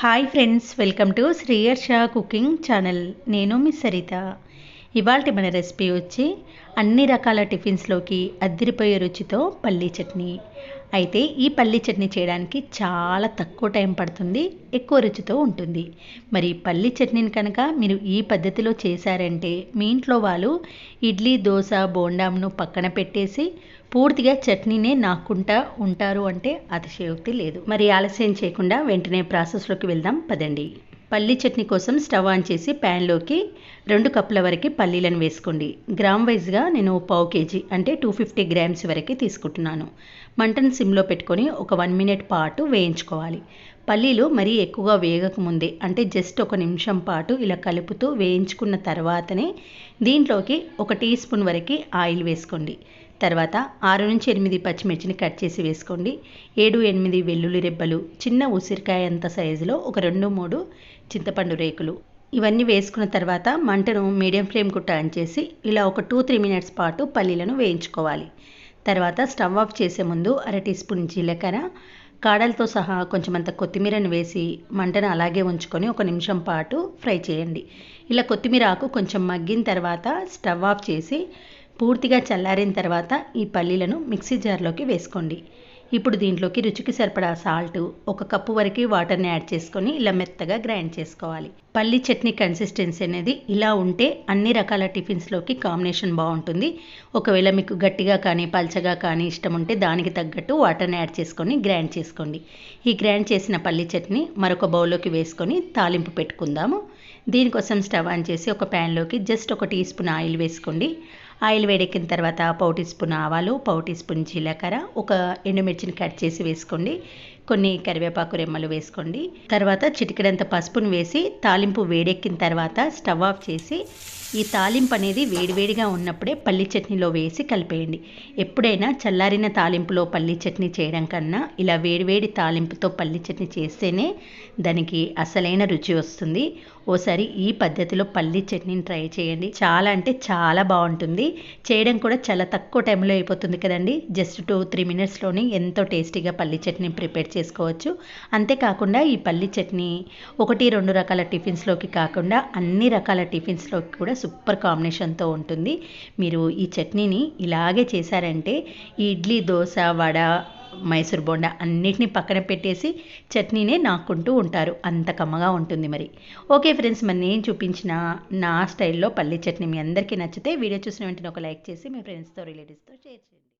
Hi friends welcome to Sriyarsha cooking channel నేను మీ సరిత. ఇవాళ మన రెసిపీ వచ్చి అన్ని రకాల టిఫిన్స్లోకి అద్దిరిపోయే రుచితో పల్లీ చట్నీ. అయితే ఈ పల్లీ చట్నీ చేయడానికి చాలా తక్కువ టైం పడుతుంది ఎక్కువ రుచితో ఉంటుంది. మరి పల్లీ చట్నీని కనుక మీరు ఈ పద్ధతిలో చేశారంటే మీ ఇంట్లో వాళ్ళు ఇడ్లీ దోశ బోండాంను పక్కన పెట్టేసి పూర్తిగా చట్నీనే నాకుంటా ఉంటారు అంటే అతిశయోక్తి లేదు. మరి ఆలస్యం చేయకుండా వెంటనే ప్రాసెస్లోకి వెళ్దాం పదండి. పల్లీ చట్నీ కోసం స్టవ్ ఆన్ చేసి ప్యాన్లోకి రెండు కప్పుల వరకు పల్లీలను వేసుకోండి. గ్రామ్ వైజ్గా నేను పావు కేజీ అంటే టూ ఫిఫ్టీ గ్రామ్స్ వరకు తీసుకుంటున్నాను. మంటను సిమ్లో పెట్టుకొని ఒక వన్ మినిట్ పాటు వేయించుకోవాలి. పల్లీలు మరీ ఎక్కువగా వేగకముందే అంటే జస్ట్ ఒక నిమిషం పాటు ఇలా కలుపుతూ వేయించుకున్న తర్వాతనే దీంట్లోకి ఒక టీ స్పూన్ వరకు ఆయిల్ వేసుకోండి. తర్వాత ఆరు నుంచి ఎనిమిది పచ్చిమిర్చిని కట్ చేసి వేసుకోండి. ఏడు ఎనిమిది వెల్లుల్లి రెబ్బలు చిన్న ఉసిరికాయ అంత సైజులో ఒక రెండు మూడు చింతపండు రేకులు. ఇవన్నీ వేసుకున్న తర్వాత మంటను మీడియం ఫ్లేమ్కు టర్న్ చేసి ఇలా ఒక టూ త్రీ మినిట్స్ పాటు పల్లీలను వేయించుకోవాలి. తర్వాత స్టవ్ ఆఫ్ చేసే ముందు అర టీ స్పూన్ జీలకర్ర కాడలతో సహా కొంచెం అంత కొత్తిమీరను వేసి మంటను అలాగే ఉంచుకొని ఒక నిమిషం పాటు ఫ్రై చేయండి. ఇలా కొత్తిమీర ఆకు కొంచెం మగ్గిన తర్వాత స్టవ్ ఆఫ్ చేసి పూర్తిగా చల్లారిన తర్వాత ఈ పల్లీలను మిక్సీ జార్లోకి వేసుకోండి. ఇప్పుడు దీంట్లోకి రుచికి సరిపడా సాల్ట్ ఒక కప్పు వరకు వాటర్ని యాడ్ చేసుకొని ఇలా మెత్తగా గ్రైండ్ చేసుకోవాలి. పల్లీ చట్నీ కన్సిస్టెన్సీ అనేది ఇలా ఉంటే అన్ని రకాల టిఫిన్స్లోకి కాంబినేషన్ బాగుంటుంది. ఒకవేళ మీకు గట్టిగా కానీ పల్చగా కానీ ఇష్టం ఉంటే దానికి తగ్గట్టు వాటర్ని యాడ్ చేసుకొని గ్రైండ్ చేసుకోండి. ఈ గ్రైండ్ చేసిన పల్లీ చట్నీ మరొక బౌల్లోకి వేసుకొని తాలింపు పెట్టుకుందాము. దీనికోసం స్టవ్ ఆన్ చేసి ఒక ప్యాన్లోకి జస్ట్ ఒక టీ స్పూన్ ఆయిల్ వేసుకోండి. ఆయిల్ వేడెక్కిన తర్వాత పావు టీ స్పూన్ ఆవాలు పావు టీ స్పూన్ జీలకర్ర ఒక ఎండుమిర్చిని కట్ చేసి వేసుకోండి. కొన్ని కరివేపాకు రెమ్మలు వేసుకోండి. తర్వాత చిటికెడంత పసుపును వేసి తాలింపు వేడెక్కిన తర్వాత స్టవ్ ఆఫ్ చేసి ఈ తాలింపు అనేది వేడివేడిగా ఉన్నప్పుడే పల్లి చట్నీలో వేసి కలిపేయండి. ఎప్పుడైనా చల్లారిన తాలింపులో పల్లి చట్నీ చేయడం కన్నా ఇలా వేడివేడి తాలింపుతో పల్లి చట్నీ చేస్తేనే దానికి అసలైన రుచి వస్తుంది. ఓసారి ఈ పద్ధతిలో పల్లి చట్నీని ట్రై చేయండి. చాలా అంటే చాలా బాగుంటుంది. చేయడం కూడా చాలా తక్కువ టైంలో అయిపోతుంది కదండి. జస్ట్ టూ త్రీ మినిట్స్లోనే ఎంతో టేస్టీగా పల్లి చట్నీ ప్రిపేర్ చేసుకోవచ్చు. అంతేకాకుండా ఈ పల్లి చట్నీ ఒకటి రెండు రకాల టిఫిన్స్లోకి కాకుండా అన్ని రకాల టిఫిన్స్లోకి కూడా సూపర్ కాంబినేషన్తో ఉంటుంది. మీరు ఈ చట్నీని ఇలాగే చేశారంటే ఈ ఇడ్లీ దోశ వడ మైసూర్ బోండా అన్నిటినీ పక్కన పెట్టేసి చట్నీనే నాకుంటూ ఉంటారు. అంత కమ్మగా ఉంటుంది మరి. ఓకే ఫ్రెండ్స్ మరి నేను చూపించిన నా స్టైల్లో పల్లీ చట్నీ మీ అందరికీ నచ్చితే వీడియో చూసిన వెంటనే ఒక లైక్ చేసి మీ ఫ్రెండ్స్తో రిలేటివ్స్తో షేర్ చేయండి.